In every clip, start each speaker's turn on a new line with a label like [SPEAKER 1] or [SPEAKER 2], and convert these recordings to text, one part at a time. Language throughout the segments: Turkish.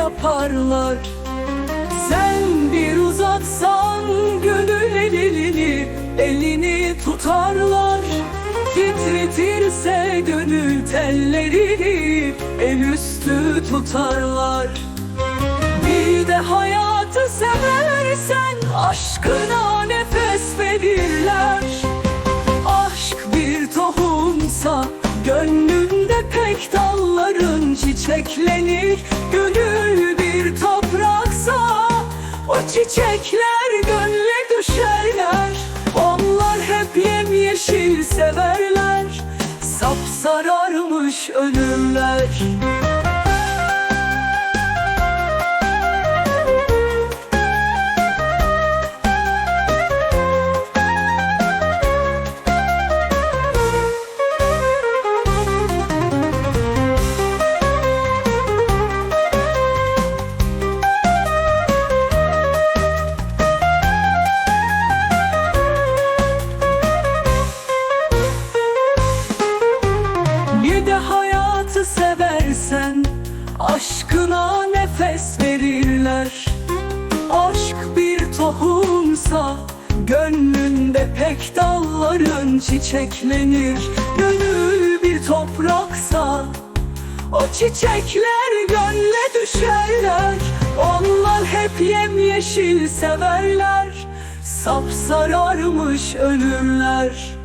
[SPEAKER 1] yaparlar. Sen bir uzatsan gönül elini Elini tutarlar. Titretirse gönül tellerini El üstü tutarlar. Bir de hayatı seversen aşkına nefes verirler. Aşk bir tohumsa gönlünde pek dalların çiçeklenir çiçekler gönle düşerler. Onlar hep yemyeşil severler. Sapsararmış ölürler Bir de hayatı seversen Aşkına nefes verirler. Aşk bir tohumsa Gönlünde pek dalların çiçeklenir. Gönül bir topraksa O çiçekler gönle düşerler. Onlar hep yemyeşil severler Sapsararmış ölürler. Hele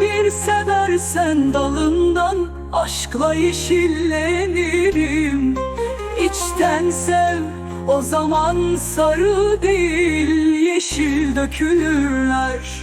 [SPEAKER 1] bir seversen dalından Aşkla yeşillenirim. İçten sev o zaman sarı değil Yeşil dökülürler